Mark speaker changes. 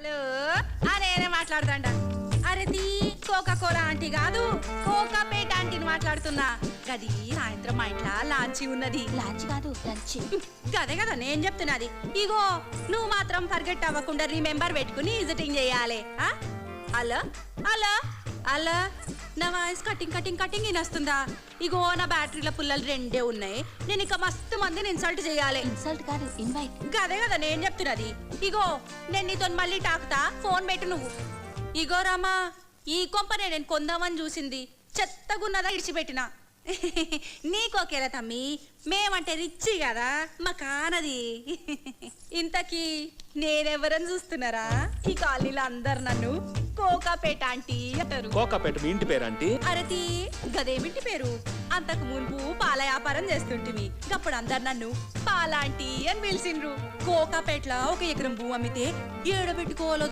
Speaker 1: Hello. నేనే మాట్లాడతాండ. అరే తీ కోకా కోలా ఆంటీ కాదు కోకా పేట ఆంటీని మాట్లాడుతున్నా. గది సాయంత్రం మా ఇంట్లో లాంచి ఉన్నది.
Speaker 2: లాంచ్ కాదు లంచ్.
Speaker 1: అదే కదా నేను చెప్తున్నది. ఇగో నువ్వు మాత్రం ఫర్గెట్ అవ్వకుండా రిమెంబర్ పెట్టుకుని విజిటింగ్ చేయాలి? హలో? హలో? హలో? నా వాయిస్ కటింగ్ కటింగ్ కటింగ్ వినొస్తుందా? ఇగో నా బ్యాటరీల పుల్లలు రెండే ఉన్నాయి. నేను ఇక మస్తు మందిని ఇన్సల్ట్ చేయాలి.
Speaker 2: ఇన్సల్ట్ కాదు ఇన్వైట్
Speaker 1: అదే కదా నేను చెప్తున్నది. ఇగో నేను నీతో మళ్ళీ టాకుతా ఫోన్ పెట్టు నువ్వు. ఇగో రామా ఈ కొంపనే నేను కొందామని చూసింది. చెత్తగున్నదా ఇడిచిపెట్టిన. నీకోకేలా తమ్మి మేమంటే రిచ్చి కదా మా కానది. ఇంతకీ నేనెవరని చూస్తున్నారా? ఈ కాలనీలో అందరు నన్ను కోకాపేట ఆంటీ అంటారు.
Speaker 3: కోకాపేట మీ ఇంటి పేరంటీ
Speaker 1: అరతి గదేమిటి పేరు? అంతకు మున్పు పాల వ్యాపారం చేస్తుంటిమి. అప్పుడు అందరు నన్ను పాలాంటి అని పిలిచిండ్రు. కోకాపేట్ల ఒక ఎకరం భూ అమ్మితే ఏడబెట్టుకోవాలో